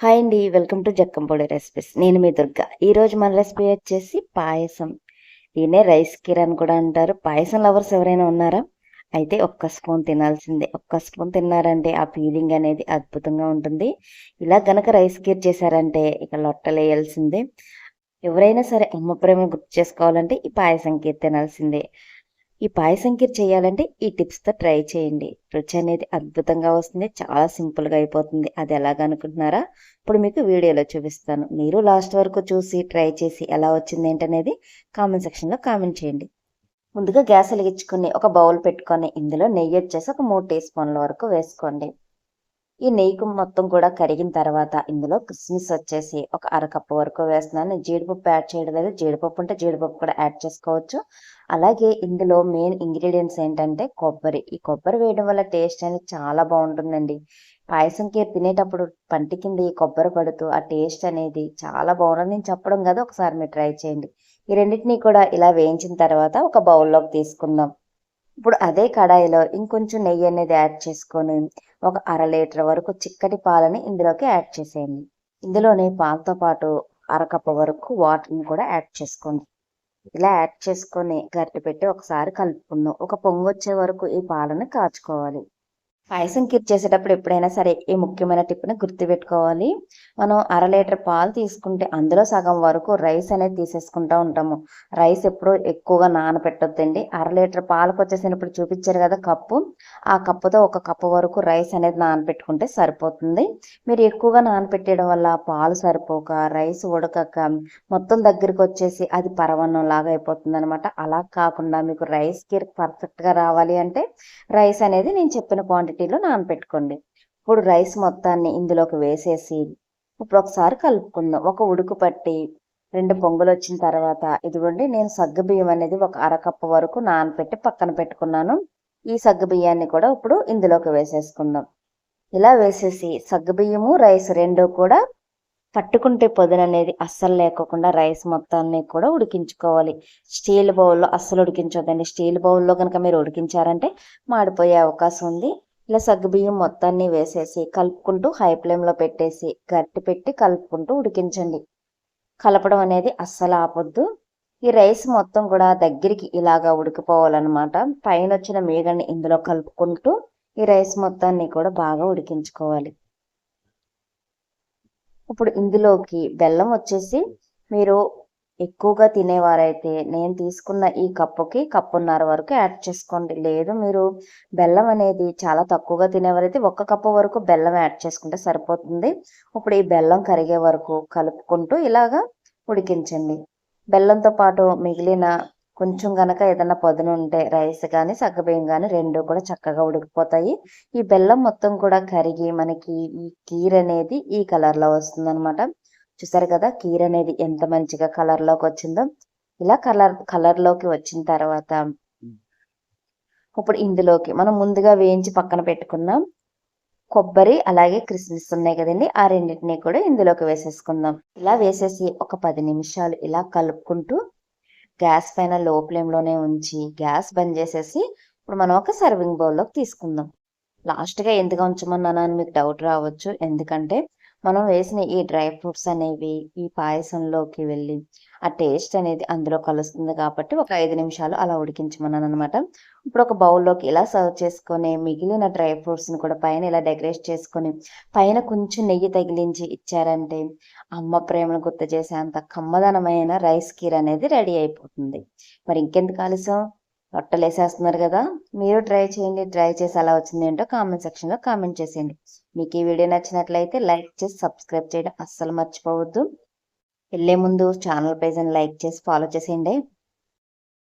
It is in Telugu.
హాయ్ అండి వెల్కమ్ టు జక్కంపొడి రెసిపీస్ నేను మీ దుర్గా. ఈరోజు మన రెసిపీ వచ్చేసి పాయసం. దీనే రైస్ కీర్ అని కూడా అంటారు. పాయసం లవర్స్ ఎవరైనా ఉన్నారా? అయితే ఒక్క స్పూన్ తినాల్సిందే. ఒక్క స్పూన్ తిన్నారంటే ఆ ఫీలింగ్ అనేది అద్భుతంగా ఉంటుంది. ఇలా గనక రైస్ కీర్ చేశారంటే ఇక లొట్టలు వేయాల్సిందే. ఎవరైనా సరే అమ్మ ప్రేమ గుర్తు చేసుకోవాలంటే ఈ పాయసం కీర్ తినాల్సిందే. ఈ పాయసం కీర్ చేయాలంటే ఈ టిప్స్తో ట్రై చేయండి. రుచి అనేది అద్భుతంగా వస్తుంది. చాలా సింపుల్గా అయిపోతుంది. అది ఎలాగనుకుంటున్నారా ఇప్పుడు మీకు వీడియోలో చూపిస్తాను. మీరు లాస్ట్ వరకు చూసి ట్రై చేసి ఎలా వచ్చింది ఏంటనేది కామెంట్ సెక్షన్లో కామెంట్ చేయండి. ముందుగా గ్యాస్ వెలిగించుకుని ఒక బౌల్ పెట్టుకొని ఇందులో నెయ్యి వచ్చేసి ఒక మూడు టీ స్పూన్ల వరకు వేసుకోండి. ఈ నెయ్యి మొత్తం కూడా కరిగిన తర్వాత ఇందులో కిస్మిస్ వచ్చేసి ఒక అరకప్పు వరకు వేస్తున్నాను. జీడిపప్పు యాడ్ చేయడం లేదు. జీడిపప్పు ఉంటే జీడిపప్పు కూడా యాడ్ చేసుకోవచ్చు. అలాగే ఇందులో మెయిన్ ఇంగ్రీడియంట్స్ ఏంటంటే కొబ్బరి. ఈ కొబ్బరి వేయడం వల్ల టేస్ట్ అనేది చాలా బాగుంటుందండి. పాయసం తినేటప్పుడు పంటి కింద ఈ కొబ్బరి పడుతూ ఆ టేస్ట్ అనేది చాలా బాగుంటుంది. నేను చెప్పడం కదా ఒకసారి మీరు ట్రై చేయండి. ఈ రెండింటినీ కూడా ఇలా వేయించిన తర్వాత ఒక బౌల్లోకి తీసుకుందాం. ఇప్పుడు అదే కడాయిలో ఇంకొంచెం నెయ్యి అనేది యాడ్ చేసుకొని ఒక అర లీటర్ వరకు చిక్కటి పాలని ఇందులోకి యాడ్ చేసేయండి. ఇందులోనే పాలతో పాటు అరకప్ప వరకు వాటర్ని కూడా యాడ్ చేసుకోండి. ఇలా యాడ్ చేసుకొని గరిటె పెట్టి ఒకసారి కలుపుకుందాం. ఒక పొంగు వచ్చే వరకు ఈ పాలను కాచుకోవాలి. పాయసం కీర్ చేసేటప్పుడు ఎప్పుడైనా సరే ఈ ముఖ్యమైన టిప్ని గుర్తుపెట్టుకోవాలి. మనం అర లీటర్ పాలు తీసుకుంటే అందులో సగం వరకు రైస్ అనేది తీసేసుకుంటూ ఉంటాము. రైస్ ఎప్పుడు ఎక్కువగా నానబెట్టొద్దండి అర లీటర్ పాలకు వచ్చేసినప్పుడు చూపించారు కదా కప్పు. ఆ కప్పుతో ఒక కప్పు వరకు రైస్ అనేది నానబెట్టుకుంటే సరిపోతుంది. మీరు ఎక్కువగా నానపెట్టడం వల్ల పాలు సరిపోక రైస్ ఉడకక మొత్తం దగ్గరికి వచ్చేసి అది పరవన్నం లాగా అయిపోతుంది అనమాట అలా కాకుండా మీకు రైస్ కీర్ పర్ఫెక్ట్గా రావాలి అంటే రైస్ అనేది నేను చెప్పిన క్వాంటిటీ క్వాంటిటీలో నానపెట్టుకోండి ఇప్పుడు రైస్ మొత్తాన్ని ఇందులోకి వేసేసి ఇప్పుడు ఒకసారి కలుపుకుందాం. ఒక ఉడుకు పట్టి రెండు పొంగులు వచ్చిన తర్వాత ఇదిగోండి నేను సగ్గు బియ్యం అనేది ఒక అరకప్పు వరకు నానపెట్టి పక్కన పెట్టుకున్నాను. ఈ సగ్గు బియ్యాన్ని కూడా ఇప్పుడు ఇందులోకి వేసేసుకుందాం. ఇలా వేసేసి సగ్గు బియ్యము రైస్ రెండు కూడా పట్టుకుంటే పొదన అనేది అస్సలు లేకోకుండా రైస్ మొత్తాన్ని కూడా ఉడికించుకోవాలి. స్టీల్ బౌల్లో అస్సలు ఉడికించొద్దండి. స్టీల్ బౌల్లో కనుక మీరు ఉడికించారంటే మాడిపోయే అవకాశం ఉంది. ఇలా సగ్గుబియ్యం మొత్తాన్ని వేసేసి కలుపుకుంటూ హై ఫ్లేమ్లో పెట్టేసి గట్టి పెట్టి కలుపుకుంటూ ఉడికించండి. కలపడం అనేది అస్సలు ఆపొద్దు. ఈ రైస్ మొత్తం కూడా దగ్గరికి ఇలాగా ఉడికిపోవాలన్నమాట. పైన వచ్చిన మీగని ఇందులో కలుపుకుంటూ ఈ రైస్ మొత్తాన్ని కూడా బాగా ఉడికించుకోవాలి. ఇప్పుడు ఇందులోకి బెల్లం వచ్చేసి మీరు ఎక్కువగా తినేవారైతే నేను తీసుకున్న ఈ కప్పుకి కప్పున్నర వరకు యాడ్ చేసుకోండి. లేదు మీరు బెల్లం అనేది చాలా తక్కువగా తినేవారైతే ఒక్క కప్పు వరకు బెల్లం యాడ్ చేసుకుంటే సరిపోతుంది. ఇప్పుడు ఈ బెల్లం కరిగే వరకు కలుపుకుంటూ ఇలాగా ఉడికించండి. బెల్లంతో పాటు మిగిలిన కొంచెం గనక ఏదైనా పదును ఉంటే రైస్ కానీ సగ్గబియ్యం కానీ రెండు కూడా చక్కగా ఉడికిపోతాయి. ఈ బెల్లం మొత్తం కూడా కరిగి మనకి ఈ కీర్ అనేది ఈ కలర్లో వస్తుంది అనమాట చూసారు కదా కీర్ అనేది ఎంత మంచిగా కలర్లోకి వచ్చిందో. ఇలా కలర్ కలర్లోకి వచ్చిన తర్వాత ఇప్పుడు ఇందులోకి మనం ముందుగా వేయించి పక్కన పెట్టుకున్నాం కొబ్బరి అలాగే క్రిస్మస్ ఉన్నాయి కదండి ఆ రెండింటిని కూడా ఇందులోకి వేసేసుకుందాం. ఇలా వేసేసి ఒక పది నిమిషాలు ఇలా కలుపుకుంటూ గ్యాస్ పైన లో ఫ్లేమ్లోనే ఉంచి గ్యాస్ బంద్ చేసేసి ఇప్పుడు మనం ఒక సర్వింగ్ బౌల్లోకి తీసుకుందాం. లాస్ట్గా ఎందుకు ఉంచమన్నాను అని మీకు డౌట్ రావచ్చు. ఎందుకంటే మనం వేసిన ఈ డ్రై ఫ్రూట్స్ అనేవి ఈ పాయసంలోకి వెళ్ళి ఆ టేస్ట్ అనేది అందులో కలుస్తుంది కాబట్టి ఒక ఐదు నిమిషాలు అలా ఉడికించమన్నాను అనమాట ఇప్పుడు ఒక బౌల్లోకి ఇలా సర్వ్ చేసుకొని మిగిలిన డ్రై ఫ్రూట్స్ని కూడా పైన ఇలా డెకరేట్ చేసుకొని పైన కొంచెం నెయ్యి తగిలించి ఇచ్చారంటే అమ్మ ప్రేమను గుర్తు చేసే అంత కమ్మదనమైన రైస్ కీర్ అనేది రెడీ అయిపోతుంది. మరి ఇంకెందుకు ఆలస్యం? రొట్టెలు వేసేస్తున్నారు కదా మీరు ట్రై చేయండి ట్రై చేసి అలా వచ్చింది ఏంటో కామెంట్ సెక్షన్లో కామెంట్ చేసేయండి. మీకు ఈ వీడియో నచ్చినట్లయితే లైక్ చేసి సబ్స్క్రైబ్ చేయడం అస్సలు మర్చిపోవద్దు. వెళ్ళే ముందు ఛానల్ పేజ్ని లైక్ చేసి ఫాలో చేసేయండి.